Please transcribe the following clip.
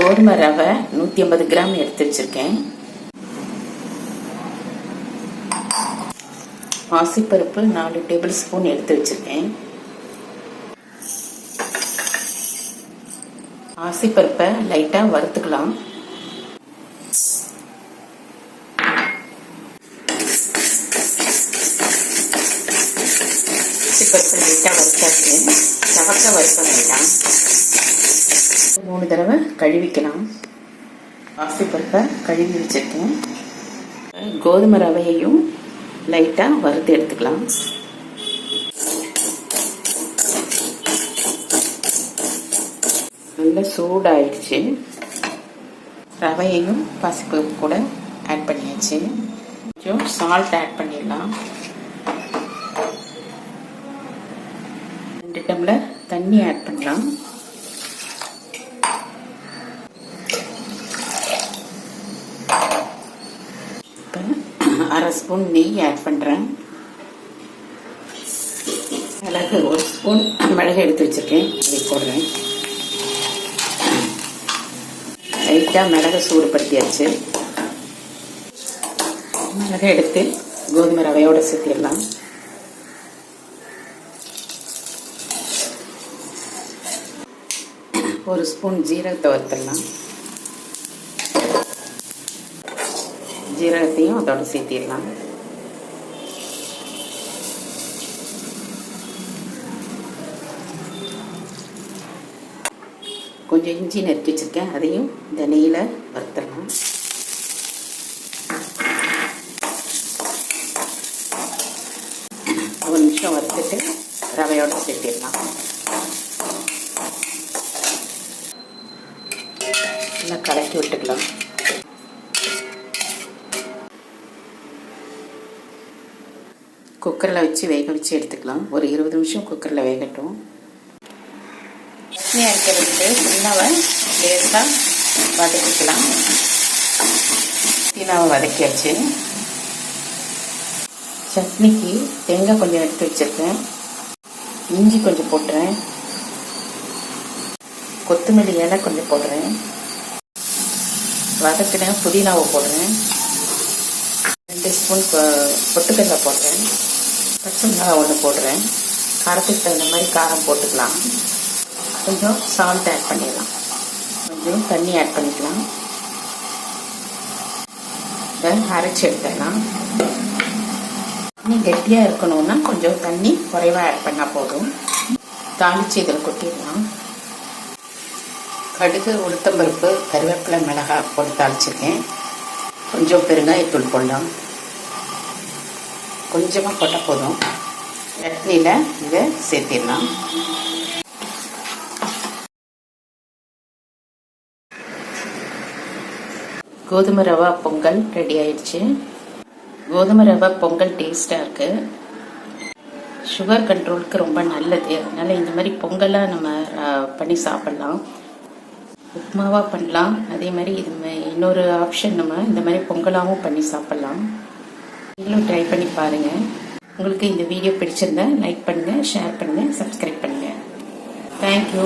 கோதுமை ரவை நூற்றி ஐம்பது கிராம் எடுத்து வச்சுருக்கேன். பாசிப்பருப்பு நாலு டேபிள் ஸ்பூன் எடுத்து வச்சுருக்கேன். பாசிப்பருப்பை லைட்டாக வறுத்துக்கலாம். பாசிப்பருப்பு லைட்டாக வறுத்தாச்சு. சவக்க வறுக்க வேண்டாம். மூணு தடவை கழுவிக்கலாம். பாசிப்பருப்பை கழுவி வச்சுருக்கேன். கோதுமை ரவையையும் லைட்டாக வறுத்து எடுத்துக்கலாம். நல்லா சூடாயிடுச்சு. ரவையையும் பசிப்பருப்பு கூட ஆட் பண்ணியாச்சு. கொஞ்சம் சால்ட் ஆட் பண்ணிடலாம். ரெண்டு டம்ளர் தண்ணி ஆட் பண்ணலாம். அரை ஸ்பூன் நெய் ஆட் பண்ணுறேன் மிளகு ஒரு ஸ்பூன் மிளகு எடுத்து வச்சுருக்கேன். அதை போடுறேன். லைட்டாக மிளகு சூடுபடுத்தியாச்சு. மிளகு எடுத்து கோதுமை ரவையோடு சேர்த்திடலாம். ஒரு ஸ்பூன் ஜீரகத்தை வறுத்துடலாம். ஜீரகத்தையும் அதோட சேர்த்திடலாம். கொஞ்சம் இஞ்சி நறுக்கி வச்சுருக்கேன். அதையும் இந்த நெய்யில் வறுத்துடலாம். ஒரு நிமிஷம் வறுத்துட்டு ரவையோட சேர்த்திடலாம். நல்லா கலக்கி விட்டுக்கலாம். குக்கரில் வச்சு வேக வச்சு எடுத்துக்கலாம். ஒரு இருபது நிமிஷம் குக்கரில் வேகட்டும். சட்னி அரைக்கிறதுக்கு புதினாவை லேசாக வதக்கிக்கலாம். புதினாவை வதக்கியாச்சு. சட்னிக்கு தேங்காய் கொஞ்சம் எடுத்து வச்சுருக்கேன். இஞ்சி கொஞ்சம் போட்டுறேன். கொத்தமல்லி இலை கொஞ்சம் போடுறேன் வதக்கினேன் புதினாவை போடுறேன். டீஸ்பூன் ஸ்பூன் பொட்டுக்கடலை போடுறேன். பச்சை மிளகாய் ஒன்று போடுறேன். காரத்துக்கு தகுந்த மாதிரி காரம் போட்டுக்கலாம். கொஞ்சம் சால்ட் ஆட் பண்ணிடலாம். கொஞ்சம் தண்ணி ஆட் பண்ணிக்கலாம். இதை அரைச்சி எடுத்துடலாம். தண்ணி கெட்டியாக இருக்கணும்னா கொஞ்சம் தண்ணி குறைவாக ஆட் பண்ணால் போதும். தாளித்து இதில் கொட்டிடலாம். கடுகு உளுத்தம்பருப்பு கருவேப்பிலை மிளகாய் போட்டு தாளிச்சிருக்கேன். கொஞ்சம் பெருங்காயத்தூள் போடலாம். கொஞ்சமாக போட்டால் போதும். சட்னியில் இதை சேர்த்திடலாம். கோதுமை ரவா பொங்கல் ரெடி ஆயிடுச்சு. கோதுமை ரவா பொங்கல் டேஸ்ட்டாக இருக்குது சுகர் கண்ட்ரோலுக்கு ரொம்ப நல்லது. அதனால் இந்த மாதிரி பொங்கலாக நம்ம பண்ணி சாப்பிட்லாம். உப்புமாவாக பண்ணலாம். அதே மாதிரி இது இன்னொரு ஆப்ஷன் நம்ம இந்த மாதிரி பொங்கலாகவும் பண்ணி சாப்பிட்லாம். நீங்களும் ட்ரை பண்ணி பாருங்கள் உங்களுக்கு இந்த வீடியோ பிடிச்சிருந்தா லைக் பண்ணுங்கள் ஷேர் பண்ணுங்கள் சப்ஸ்கிரைப் பண்ணுங்கள் தேங்க்யூ